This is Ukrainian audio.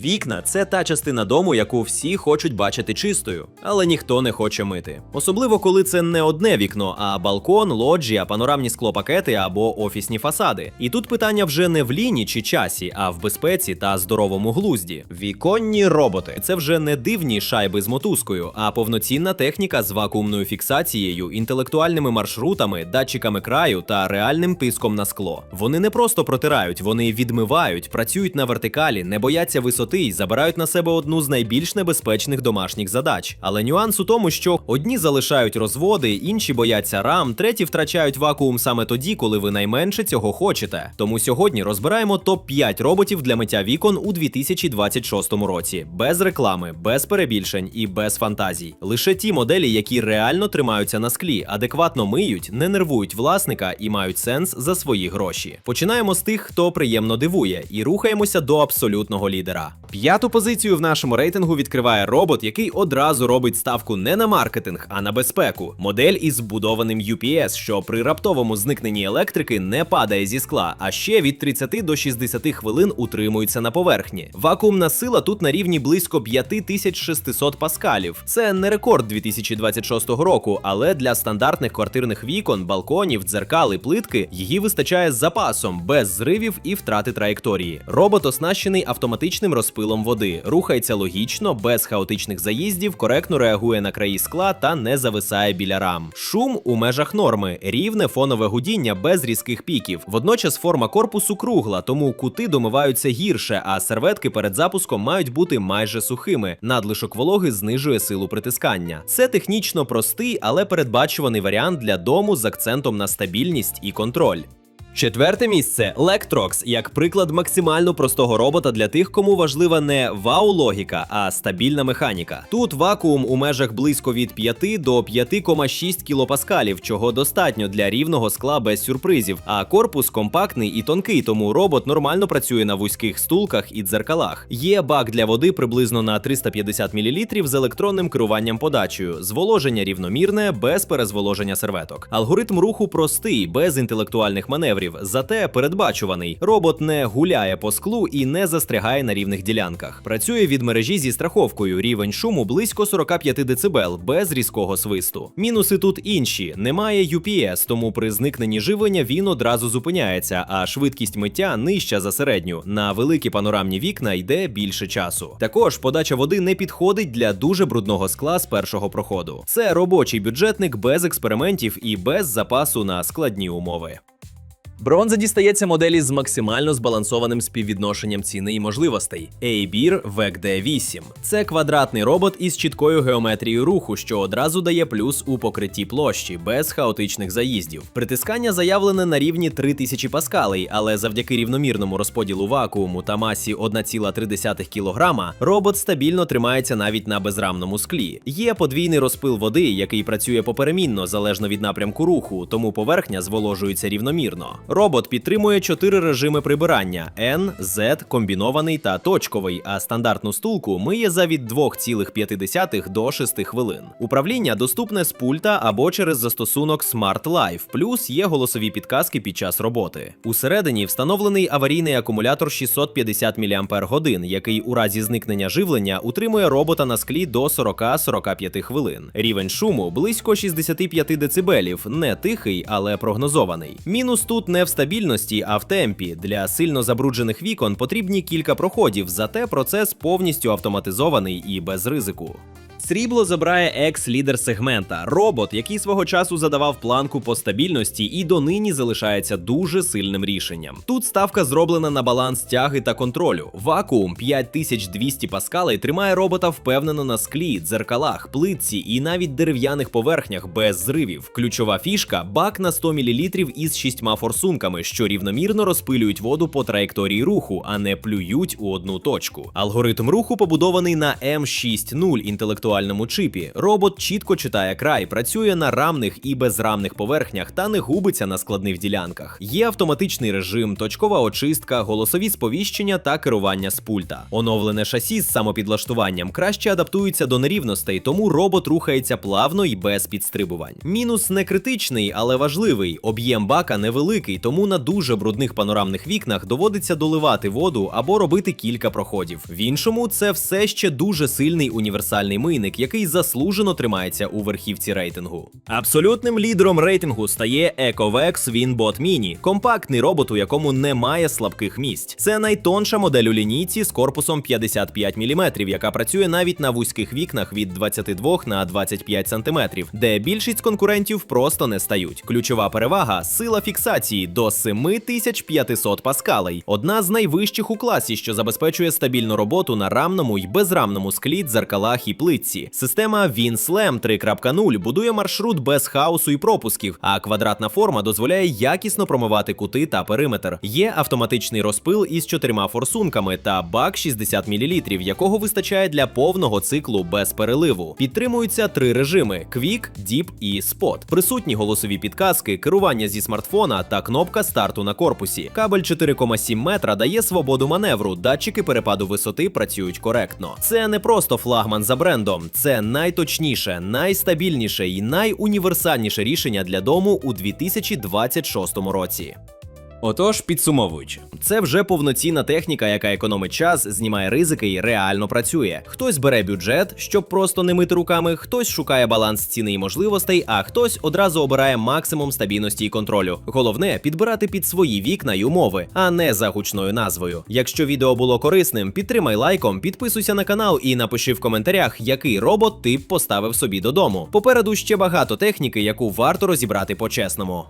Вікна це та частина дому, яку всі хочуть бачити чистою, але ніхто не хоче мити. Особливо коли це не одне вікно, а балкон, лоджія, панорамні склопакети або офісні фасади. І тут питання вже не в ліні чи часі, а в безпеці та здоровому глузді. Віконні роботи це вже не дивні шайби з мотузкою, а повноцінна техніка з вакуумною фіксацією, інтелектуальними маршрутами, датчиками краю та реальним тиском на скло. Вони не просто протирають, вони відмивають, працюють на вертикалі, не бояться висоти і забирають на себе одну з найбільш небезпечних домашніх задач. Але нюанс у тому, що одні залишають розводи, інші бояться рам, треті втрачають вакуум саме тоді, коли ви найменше цього хочете. Тому сьогодні розбираємо топ 5 роботів для миття вікон у 2026 році, без реклами, без перебільшень і без фантазій. Лише ті моделі, які реально тримаються на склі, адекватно миють, не нервують власника і мають сенс за свої гроші. Починаємо з тих, хто приємно дивує, і рухаємося до абсолютного лідера. П'яту позицію в нашому рейтингу відкриває робот, який одразу робить ставку не на маркетинг, а на безпеку. Модель із збудованим UPS, що при раптовому зникненні електрики не падає зі скла, а ще від 30 до 60 хвилин утримується на поверхні. Вакуумна сила тут на рівні близько 5600 паскалів. Це не рекорд 2026 року, але для стандартних квартирних вікон, балконів, дзеркал і плитки її вистачає з запасом, без зривів і втрати траєкторії. Робот оснащений автоматичним розпилом води, рухається логічно, без хаотичних заїздів, коректно реагує на краї скла та не зависає біля рам. Шум у межах норми, рівне фонове гудіння без різких піків. Водночас форма корпусу кругла, тому кути домиваються гірше, а серветки перед запуском мають бути майже сухими. Надлишок вологи знижує силу притискання. Це технічно простий, але передбачуваний варіант для дому з акцентом на стабільність і контроль. Четверте місце Lectrox, як приклад максимально простого робота для тих, кому важлива не вау-логіка, а стабільна механіка. Тут вакуум у межах близько від 5 до 5,6 кілопаскалів, чого достатньо для рівного скла без сюрпризів. А корпус компактний і тонкий, тому робот нормально працює на вузьких стулках і дзеркалах. Є бак для води приблизно на 350 мл з електронним керуванням подачею, зволоження рівномірне, без перезволоження серветок. Алгоритм руху простий, без інтелектуальних маневрів, зате передбачуваний. Робот не гуляє по склу і не застрягає на рівних ділянках. Працює від мережі зі страховкою. Рівень шуму близько 45 дБ без різкого свисту. Мінуси тут інші: немає UPS, тому при зникненні живлення він одразу зупиняється, а швидкість миття нижча за середню. На великі панорамні вікна йде більше часу. Також подача води не підходить для дуже брудного скла з першого проходу. Це робочий бюджетник без експериментів і без запасу на складні умови. Бронза дістається моделі з максимально збалансованим співвідношенням ціни і можливостей. Aibir VEC 8 Це квадратний робот із чіткою геометрією руху, що одразу дає плюс у покритті площі, без хаотичних заїздів. Притискання заявлене на рівні 3000 паскалей, але завдяки рівномірному розподілу вакууму та масі 1,3 кг робот стабільно тримається навіть на безрамному склі. Є подвійний розпил води, який працює поперемінно залежно від напрямку руху, тому поверхня зволожується рівномірно. Робот підтримує чотири режими прибирання: N, Z, комбінований та точковий, а стандартну стулку миє за від 2,5 до 6 хвилин. Управління доступне з пульта або через застосунок Smart Life, плюс є голосові підказки під час роботи. Усередині встановлений аварійний акумулятор 650 мАч, який у разі зникнення живлення утримує робота на склі до 40-45 хвилин. Рівень шуму близько 65 дБ, не тихий, але прогнозований. Мінус тут не в стабільності, а в темпі. Для сильно забруджених вікон потрібні кілька проходів, зате процес повністю автоматизований і без ризику. Срібло забирає екс-лідер сегмента, робот, який свого часу задавав планку по стабільності і донині залишається дуже сильним рішенням. Тут ставка зроблена на баланс тяги та контролю. Вакуум 5200 паскалей тримає робота впевнено на склі, дзеркалах, плитці і навіть дерев'яних поверхнях без зривів. Ключова фішка бак на 100 мл із шістьма форсунками, що рівномірно розпилюють воду по траєкторії руху, а не плюють у одну точку. Алгоритм руху побудований на M60 інтелектуальній візуальному чипі. Робот чітко читає край, працює на рамних і безрамних поверхнях та не губиться на складних ділянках. Є автоматичний режим, точкова очистка, голосові сповіщення та керування з пульта. Оновлене шасі з самопідлаштуванням краще адаптується до нерівностей, тому робот рухається плавно і без підстрибувань. Мінус не критичний, але важливий. Об'єм бака невеликий, тому на дуже брудних панорамних вікнах доводиться доливати воду або робити кілька проходів. В іншому це все ще дуже сильний універсальний мийник, який заслужено тримається у верхівці рейтингу. Абсолютним лідером рейтингу стає EcoVex WinBot Mini, компактний робот, у якому немає слабких місць. Це найтонша модель у лінійці з корпусом 55 мм, яка працює навіть на вузьких вікнах від 22 на 25 см, де більшість конкурентів просто не стають. Ключова перевага сила фіксації до 7500 паскалей, одна з найвищих у класі, що забезпечує стабільну роботу на рамному й безрамному склі, дзеркалах і плитці. Система WinSlam 3.0 будує маршрут без хаосу і пропусків, а квадратна форма дозволяє якісно промивати кути та периметр. Є автоматичний розпил із чотирма форсунками та бак 60 мл, якого вистачає для повного циклу без переливу. Підтримуються три режими: Quick, Deep і Spot. Присутні голосові підказки, керування зі смартфона та кнопка старту на корпусі. Кабель 4,7 метра дає свободу маневру, датчики перепаду висоти працюють коректно. Це не просто флагман за брендом, це найточніше, найстабільніше і найуніверсальніше рішення для дому у 2026 році. Отож, підсумовуючи, Це вже повноцінна техніка, яка економить час, знімає ризики і реально працює. Хтось бере бюджет, щоб просто не мити руками, хтось шукає баланс ціни і можливостей, а хтось одразу обирає максимум стабільності і контролю. Головне підбирати під свої вікна й умови, а не за гучною назвою. Якщо відео було корисним, підтримай лайком, підписуйся на канал і напиши в коментарях, який робот ти б поставив собі додому. Попереду ще багато техніки, яку варто розібрати по-чесному.